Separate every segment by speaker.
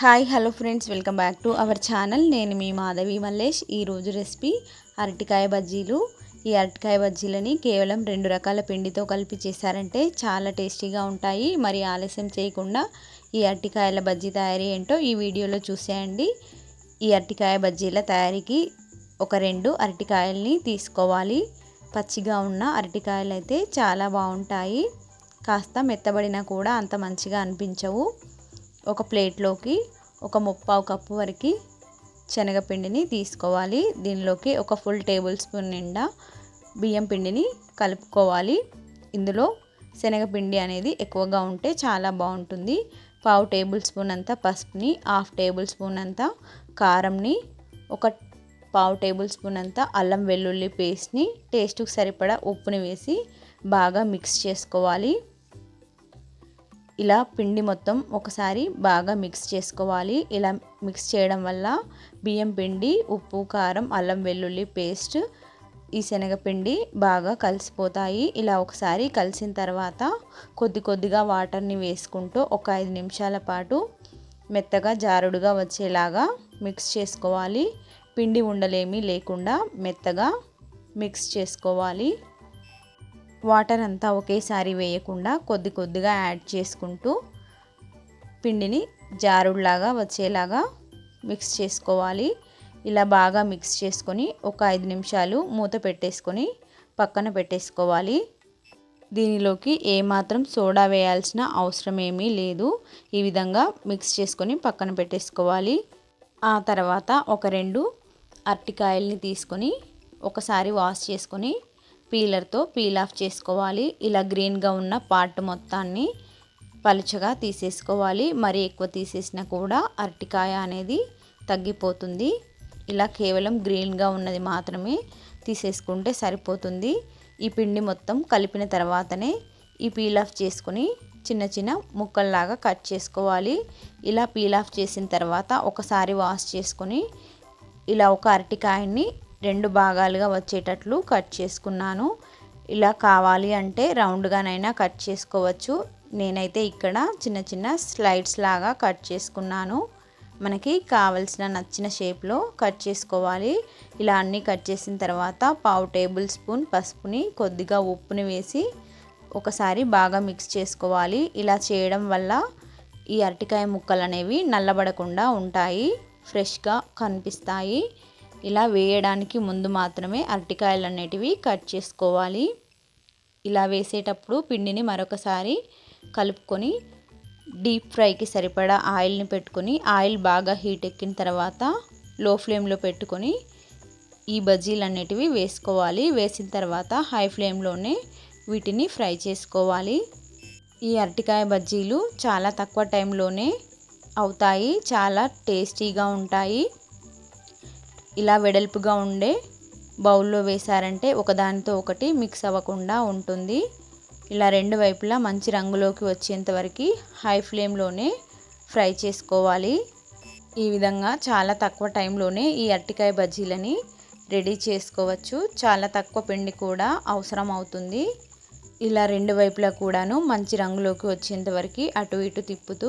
Speaker 1: Hi hello friends welcome back to our channel. నేను మీ మాధవి మల్లేష్. ఈరోజు రెసిపీ అరటికాయ బజ్జీలు. ఈ అరటికాయ బజ్జీలని కేవలం రెండు రకాల పిండితో కలిపి చేశారంటే చాలా టేస్టీగా ఉంటాయి. మరి ఆలస్యం చేయకుండా ఈ అరటికాయల బజ్జీ తయారీ ఏంటో ఈ వీడియోలో చూసేయండి. ఈ అరటికాయ బజ్జీల తయారీకి ఒక రెండు అరటికాయల్ని తీసుకోవాలి. పచ్చిగా ఉన్న అరటికాయలు అయితే చాలా బాగుంటాయి. కాస్త మెత్తబడినా కూడా అంత మంచిగా అనిపించవు. ఒక ప్లేట్లోకి ఒక ముప్పావు కప్పు వరకు శనగపిండిని తీసుకోవాలి. దీనిలోకి ఒక ఫుల్ టేబుల్ స్పూన్ నిండా బియ్యం పిండిని కలుపుకోవాలి. ఇందులో శనగపిండి అనేది ఎక్కువగా ఉంటే చాలా బాగుంటుంది. పావు టేబుల్ స్పూన్ అంతా పసుపుని హాఫ్ టేబుల్ స్పూన్ అంతా కారంని ఒక పావు టేబుల్ స్పూన్ అంతా అల్లం వెల్లుల్లి పేస్ట్ని టేస్ట్కి సరిపడా ఉప్పుని వేసి బాగా మిక్స్ చేసుకోవాలి. ఇలా పిండి మొత్తం ఒకసారి బాగా మిక్స్ చేసుకోవాలి. ఇలా మిక్స్ చేయడం వల్ల బియ్యం పిండి ఉప్పు కారం అల్లం వెల్లుల్లి పేస్ట్ ఈ శనగపిండి బాగా కలిసిపోతాయి. ఇలా ఒకసారి కలిసిన తర్వాత కొద్ది కొద్దిగా వాటర్ని వేసుకుంటూ ఒక ఐదు నిమిషాల పాటు మెత్తగా జారుడుగా వచ్చేలాగా మిక్స్ చేసుకోవాలి. పిండి ఉండలేమి లేకుండా మెత్తగా మిక్స్ చేసుకోవాలి. వాటర్ అంతా ఒకేసారి వేయకుండా కొద్ది కొద్దిగా యాడ్ చేసుకుంటూ పిండిని జారుడులాగా వచ్చేలాగా మిక్స్ చేసుకోవాలి. ఇలా బాగా మిక్స్ చేసుకొని ఒక ఐదు నిమిషాలు మూత పెట్టేసుకొని పక్కన పెట్టేసుకోవాలి. దీనిలోకి ఏమాత్రం సోడా వేయాల్సిన అవసరం ఏమీ లేదు. ఈ విధంగా మిక్స్ చేసుకొని పక్కన పెట్టేసుకోవాలి. ఆ తర్వాత ఒక రెండు అరటికాయల్ని తీసుకొని ఒకసారి వాష్ చేసుకొని పీలర్తో పీల్ ఆఫ్ చేసుకోవాలి. ఇలా గ్రీన్గా ఉన్న పార్ట్ మొత్తాన్ని పలుచగా తీసేసుకోవాలి. మరి ఎక్కువ తీసేసినా కూడా అరటికాయ అనేది తగ్గిపోతుంది. ఇలా కేవలం గ్రీన్గా ఉన్నది మాత్రమే తీసేసుకుంటే సరిపోతుంది. ఈ పిండి మొత్తం కలిపిన తర్వాతనే ఈ పీల్ ఆఫ్ చేసుకొని చిన్న చిన్న ముక్కల్లాగా కట్ చేసుకోవాలి. ఇలా పీల్ ఆఫ్ చేసిన తర్వాత ఒకసారి వాష్ చేసుకొని ఇలా ఒక అరటికాయని రెండు భాగాలుగా వచ్చేటట్లు కట్ చేసుకున్నాను. ఇలా కావాలి అంటే రౌండ్గానైనా కట్ చేసుకోవచ్చు. నేనైతే ఇక్కడ చిన్న చిన్న స్లైడ్స్ లాగా కట్ చేసుకున్నాను. మనకి కావలసిన నచ్చిన షేప్లో కట్ చేసుకోవాలి. ఇలా అన్నీ కట్ చేసిన తర్వాత పావు టేబుల్ స్పూన్ పసుపుని కొద్దిగా ఉప్పుని వేసి ఒకసారి బాగా మిక్స్ చేసుకోవాలి. ఇలా చేయడం వల్ల ఈ అరటికాయ ముక్కలు అనేవి నల్లబడకుండా ఉంటాయి. ఫ్రెష్గా కనిపిస్తాయి. ఇలా వేయడానికి ముందు మాత్రమే అరటికాయలు అనేటివి కట్ చేసుకోవాలి. ఇలా వేసేటప్పుడు పిండిని మరొకసారి కలుపుకొని డీప్ ఫ్రైకి సరిపడా ఆయిల్ని పెట్టుకొని ఆయిల్ బాగా హీట్ ఎక్కిన తర్వాత లో ఫ్లేమ్లో పెట్టుకొని ఈ బజ్జీలు అనేటివి వేసుకోవాలి. వేసిన తర్వాత హై ఫ్లేమ్లోనే వీటిని ఫ్రై చేసుకోవాలి. ఈ అరటికాయ బజ్జీలు చాలా తక్కువ టైంలోనే అవుతాయి చాలా టేస్టీగా ఉంటాయి. ఇలా వెడల్పుగా ఉండే బౌల్లో వేశారంటే ఒకదానితో ఒకటి మిక్స్ అవ్వకుండా ఉంటుంది. ఇలా రెండు వైపులా మంచి రంగులోకి వచ్చేంతవరకు హై ఫ్లేమ్లోనే ఫ్రై చేసుకోవాలి. ఈ విధంగా చాలా తక్కువ టైంలోనే ఈ అరటికాయ బజ్జీలని రెడీ చేసుకోవచ్చు. చాలా తక్కువ పిండి కూడా అవసరం అవుతుంది. ఇలా రెండు వైపులా కూడాను మంచి రంగులోకి వచ్చేంత వరకు అటు ఇటు తిప్పుతూ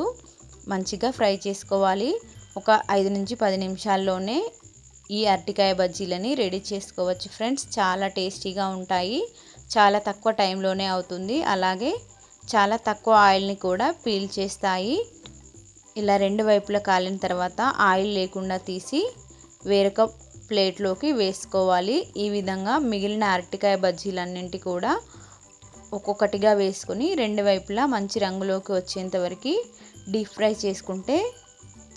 Speaker 1: మంచిగా ఫ్రై చేసుకోవాలి. ఒక ఐదు నుంచి పది నిమిషాల్లోనే ఈ అరటికాయ బజ్జీలని రెడీ చేసుకోవచ్చు ఫ్రెండ్స్. చాలా టేస్టీగా ఉంటాయి. చాలా తక్కువ టైంలోనే అవుతుంది. అలాగే చాలా తక్కువ ఆయిల్ని కూడా పీల్ చేస్తాయి. ఇలా రెండు వైపులా కాలిన తర్వాత ఆయిల్ లేకుండా తీసి వేరొక ప్లేట్లోకి వేసుకోవాలి. ఈ విధంగా మిగిలిన అరటికాయ బజ్జీలన్నింటి కూడా ఒక్కొక్కటిగా వేసుకొని రెండు వైపులా మంచి రంగులోకి వచ్చేంత వరకు డీప్ ఫ్రై చేసుకుంటే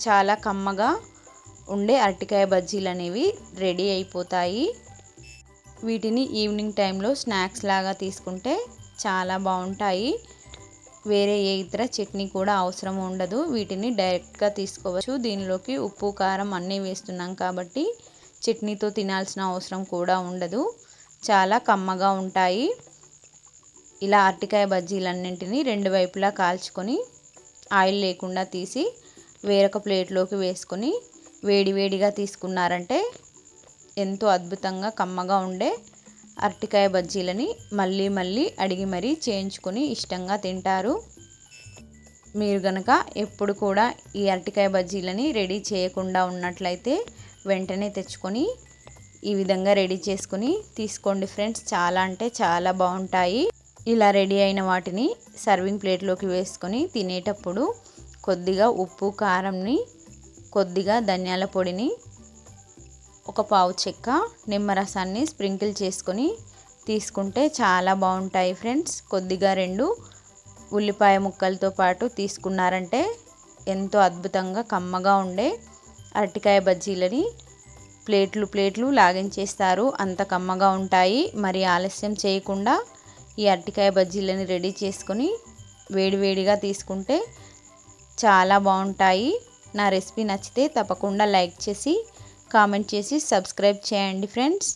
Speaker 1: చాలా కమ్మగా ఉండే అరటికాయ బజ్జీలు అనేవి రెడీ అయిపోతాయి. వీటిని ఈవినింగ్ టైంలో స్నాక్స్ లాగా తీసుకుంటే చాలా బాగుంటాయి. వేరే ఏ ఇతర చట్నీ కూడా అవసరం ఉండదు. వీటిని డైరెక్ట్గా తీసుకోవచ్చు. దీనిలోకి ఉప్పు కారం అన్నీ వేస్తున్నాం కాబట్టి చట్నీతో తినాల్సిన అవసరం కూడా ఉండదు. చాలా కమ్మగా ఉంటాయి. ఇలా అరటికాయ బజ్జీలన్నింటినీ రెండు వైపులా కాల్చుకొని ఆయిల్ లేకుండా తీసి వేరొక ప్లేట్లోకి వేసుకొని వేడివేడిగా తీసుకున్నారంటే ఎంతో అద్భుతంగా కమ్మగా ఉండే అరటికాయ బజ్జీలని మళ్ళీ మళ్ళీ అడిగి మరీ చేయించుకొని ఇష్టంగా తింటారు. మీరు గనక ఎప్పుడు కూడా ఈ అరటికాయ బజ్జీలని రెడీ చేయకుండా ఉన్నట్లయితే వెంటనే తెచ్చుకొని ఈ విధంగా రెడీ చేసుకుని తీసుకోండి ఫ్రెండ్స్. చాలా అంటే చాలా బాగుంటాయి. ఇలా రెడీ అయిన వాటిని సర్వింగ్ ప్లేట్లోకి వేసుకొని తినేటప్పుడు కొద్దిగా ఉప్పు కారంని కొద్దిగా ధనియాల పొడిని ఒక పావు చెక్క నిమ్మరసాన్ని స్ప్రింకిల్ చేసుకొని తీసుకుంటే చాలా బాగుంటాయి ఫ్రెండ్స్. కొద్దిగా రెండు ఉల్లిపాయ ముక్కలతో పాటు తీసుకున్నారంటే ఎంతో అద్భుతంగా కమ్మగా ఉండే అరటికాయ బజ్జీలని ప్లేట్లు ప్లేట్లు లాగించేస్తారు. అంత కమ్మగా ఉంటాయి. మరి ఆలస్యం చేయకుండా ఈ అరటికాయ బజ్జీలని రెడీ చేసుకొని వేడివేడిగా తీసుకుంటే చాలా బాగుంటాయి. నా రెసిపీ నచ్చితే తప్పకుండా లైక్ చేసి కామెంట్ చేసి సబ్స్క్రైబ్ చేయండి ఫ్రెండ్స్.